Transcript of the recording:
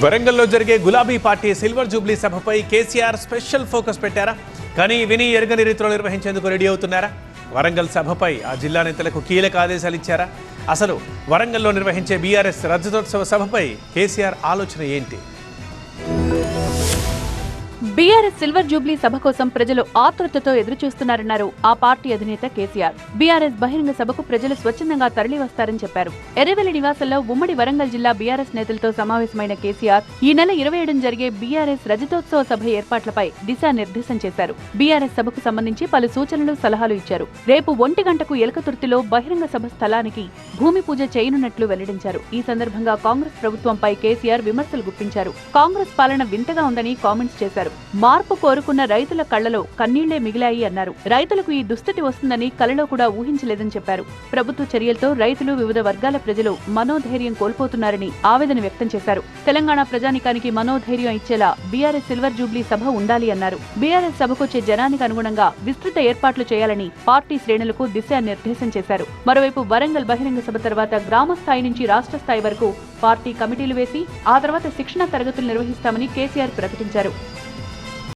వరంగల్లో జరిగే గులాబీ పార్టీ సిల్వర్ జూబ్లీ సభపై కేసీఆర్ స్పెషల్ ఫోకస్ పెట్టారా? కానీ విని ఎరగని రీతిలో నిర్వహించేందుకు రెడీ అవుతున్నారా? వరంగల్ సభపై ఆ జిల్లా నేతలకు కీలక ఆదేశాలు ఇచ్చారా? అసలు వరంగల్లో నిర్వహించే బీఆర్ఎస్ రజతోత్సవ సభపై కేసీఆర్ ఆలోచన ఏంటి? బీఆర్ఎస్ సిల్వర్ జూబ్లీ సభ కోసం ప్రజలు ఆతృతతో ఎదురుచూస్తున్నారన్నారు ఆ పార్టీ అధినేత కేసీఆర్. బీఆర్ఎస్ బహిరంగ సభకు ప్రజలు స్వచ్ఛందంగా తరలి వస్తారని చెప్పారు. ఎర్రవెల్లి నివాసంలో ఉమ్మడి వరంగల్ జిల్లా బీఆర్ఎస్ నేతలతో సమావేశమైన కేసీఆర్ ఈ నెల ఇరవై ఏడున జరిగే బీఆర్ఎస్ రజతోత్సవ సభ ఏర్పాట్లపై దిశానిర్దేశం చేశారు. బీఆర్ఎస్ సభకు సంబంధించి పలు సూచనలు సలహాలు ఇచ్చారు. రేపు ఒంటి గంటకు ఎలకతుర్తిలో బహిరంగ సభ స్థలానికి భూమి పూజ చేయనున్నట్లు వెల్లడించారు. ఈ సందర్భంగా కాంగ్రెస్ ప్రభుత్వంపై కేసీఆర్ విమర్శలు గుప్పించారు. కాంగ్రెస్ పాలన వింతగా ఉందని కామెంట్స్ చేశారు. మార్పు కోరుకున్న రైతుల కళ్ళలో కన్నీళ్ళే మిగిలాయి అన్నారు. రైతులకు ఈ దుస్థితి వస్తుందని కలలో కూడా ఊహించలేదని చెప్పారు. ప్రభుత్వ చర్యలతో రైతులు వివిధ వర్గాల ప్రజలు మనోధైర్యం కోల్పోతున్నారని ఆవేదన వ్యక్తం చేశారు. తెలంగాణ ప్రజానికానికి మనోధైర్యం ఇచ్చేలా బీఆర్ఎస్ సిల్వర్ జూబ్లీ సభ ఉండాలి అన్నారు. బీఆర్ఎస్ సభకొచ్చే జనానికి అనుగుణంగా విస్తృత ఏర్పాట్లు చేయాలని పార్టీ శ్రేణులకు దిశానిర్దేశం చేశారు. మరోవైపు వరంగల్ బహిరంగ సభ తర్వాత గ్రామ స్థాయి నుంచి రాష్ట్ర స్థాయి వరకు పార్టీ కమిటీలు వేసి ఆ తర్వాత శిక్షణ తరగతులు నిర్వహిస్తామని కేసీఆర్ ప్రకటించారు.